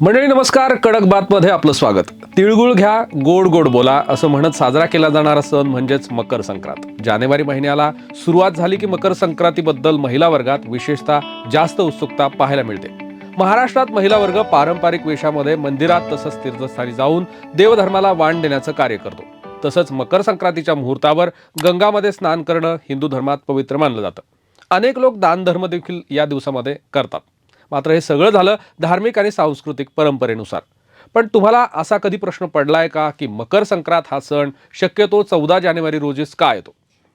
मंडळी नमस्कार. कडक बातमध्ये आपलं स्वागत. तिळगुळ घ्या गोड गोड बोला असं म्हणत साजरा केला जाणारा सण म्हणजेच मकर संक्रांत. जानेवारी महिन्याला सुरुवात झाली की मकर संक्रांतीबद्दल महिला वर्गात विशेषतः जास्त उत्सुकता पाहायला मिळते. महाराष्ट्रात महिला वर्ग पारंपरिक वेशामध्ये मंदिरात तसंच तीर्थस्थानी जाऊन देवधर्माला वाण देण्याचं कार्य करतो. तसंच मकर संक्रांतीच्या मुहूर्तावर गंगामध्ये स्नान करणं हिंदू धर्मात पवित्र मानलं जातं. अनेक लोक दानधर्म देखील या दिवसामध्ये करतात. मात्र हे सगळं झालं धार्मिक आणि सांस्कृतिक परंपरेनुसार. पण तुम्हाला असा कधी प्रश्न पडलाय का की मकर संक्रांत हा सण शक्यतो चौदा जानेवारी रोजीच का येतो?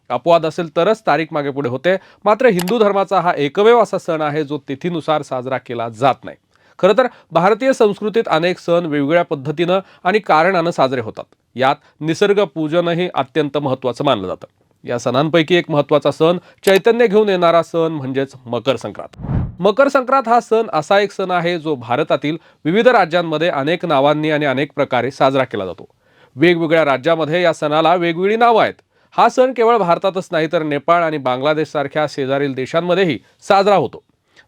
अपवाद असेल तरच तारीख मागे पुढे होते. मात्र हिंदू धर्माचा हा एकमेव असा सण आहे जो तिथीनुसार साजरा केला जात नाही. खरं तर भारतीय संस्कृतीत अनेक सण वेगवेगळ्या पद्धतीनं आणि कारणानं साजरे होतात. यात निसर्ग पूजनही अत्यंत महत्त्वाचं मानलं जातं. या सणांपैकी एक महत्त्वाचा सण चैतन्य घेऊन येणारा सण म्हणजेच मकर संक्रांत. मकर संक्रांत हा सण असा एक सण आहे जो भारतातील विविध राज्यांमध्ये अनेक नावांनी आणि अनेक प्रकारे साजरा केला जातो. वेगवेगळ्या राज्यामध्ये या सणाला वेगवेगळी नावं आहेत. हा सण केवळ भारतातच नाही तर नेपाळ आणि बांगलादेशसारख्या शेजारील देशांमध्येही साजरा होतो.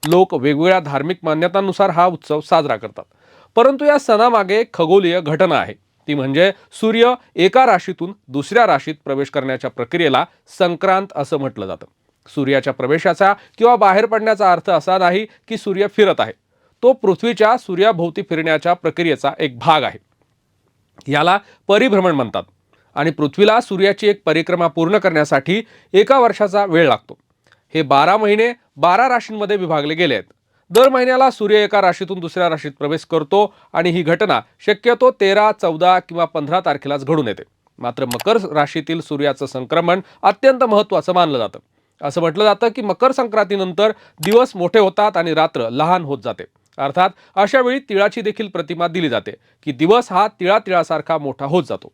लोक वेगवेगळ्या धार्मिक मान्यतांनुसार हा उत्सव साजरा करतात. परंतु या सणामागे खगोलीय घटना आहे. ती म्हणजे सूर्य एका राशीतून दुसऱ्या राशीत प्रवेश करण्याच्या प्रक्रियेला संक्रांत असं म्हटलं जातं. सूर्याच्या प्रवेशाचा किंवा बाहेर पडण्याचा अर्थ असा नाही की सूर्य फिरत आहे. तो पृथ्वीच्या सूर्याभोवती फिरण्याच्या प्रक्रियेचा एक भाग आहे. याला परिभ्रमण म्हणतात आणि पृथ्वीला सूर्याची एक परिक्रमा पूर्ण करण्यासाठी एका वर्षाचा वेळ लागतो. हे बारा महिने बारा राशींमध्ये विभागले गेले आहेत. दर महिन्याला सूर्य एका राशीतून दुसऱ्या राशीत प्रवेश करतो आणि ही घटना शक्यतो तेरा चौदा किंवा पंधरा तारखेलाच घडून येते. मात्र मकर राशीतील सूर्याचं संक्रमण अत्यंत महत्त्वाचं मानलं जातं. असं म्हटलं जातं की मकर संक्रांतीनंतर दिवस मोठे होतात आणि रात्र लहान होत जाते. अर्थात अशा वेळी तिळाची देखील प्रतिमा दिली जाते की दिवस हा तिळा तिळासारखा मोठा होत जातो.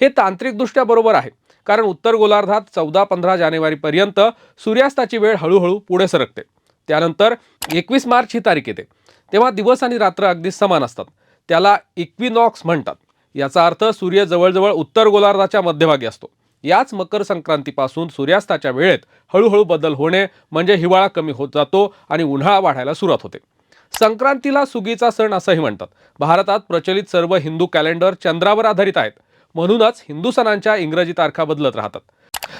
हे तांत्रिकदृष्ट्या बरोबर आहे कारण उत्तर गोलार्धात चौदा पंधरा जानेवारीपर्यंत सूर्यास्ताची वेळ हळूहळू पुढे सरकते. त्यानंतर एकवीस मार्च ही तारीख येते. तेव्हा दिवस आणि रात्र अगदी समान असतात. त्याला इक्विनॉक्स म्हणतात. याचा अर्थ सूर्य जवळजवळ उत्तर गोलार्धाच्या मध्यभागी असतो. याच मकर संक्रांतीपासून सूर्यास्ताच्या वेळेत हळूहळू बदल होणे म्हणजे हिवाळा कमी होत जातो आणि उन्हाळा वाढायला सुरुवात होते. संक्रांतीला सुगीचा सण असंही म्हणतात. भारतात प्रचलित सर्व हिंदू कॅलेंडर चंद्रावर आधारित आहेत. म्हणूनच हिंदू सणांच्या इंग्रजी तारखा बदलत राहतात.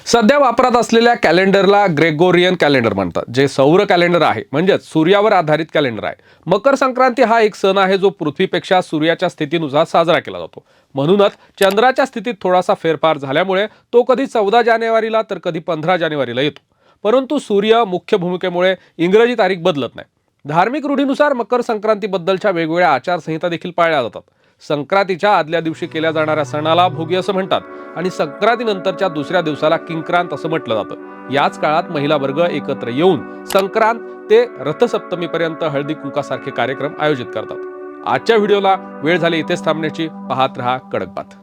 सध्या वापरात असलेल्या कॅलेंडरला ग्रेगोरियन कॅलेंडर म्हणतात जे सौर कॅलेंडर आहे म्हणजेच सूर्यावर आधारित कॅलेंडर आहे. मकर संक्रांती हा एक सण आहे जो पृथ्वीपेक्षा सूर्याच्या स्थितीनुसार साजरा केला जातो. म्हणूनच चंद्राच्या स्थितीत थोडासा फेरफार झाल्यामुळे तो कधी चौदा जानेवारीला तर कधी पंधरा जानेवारीला येतो. परंतु सूर्य मुख्य भूमिकेमुळे इंग्रजी तारीख बदलत नाही. धार्मिक रूढीनुसार मकर संक्रांतीबद्दलच्या वेगवेगळ्या आचारसंहिता देखील पाळल्या जातात. संक्रांतीच्या आदल्या दिवशी केल्या जाणाऱ्या सणाला भोगी असं म्हणतात आणि संक्रांतीनंतरच्या दुसऱ्या दिवसाला किंक्रांत असं म्हटलं जातं. याच काळात महिला वर्ग एकत्र येऊन संक्रांत ते रथसप्तमीपर्यंत हळदी कुंकासारखे कार्यक्रम आयोजित करतात. आजच्या व्हिडिओला वेळ झाली इथेच थांबण्याची. पाहत रहा कडक बात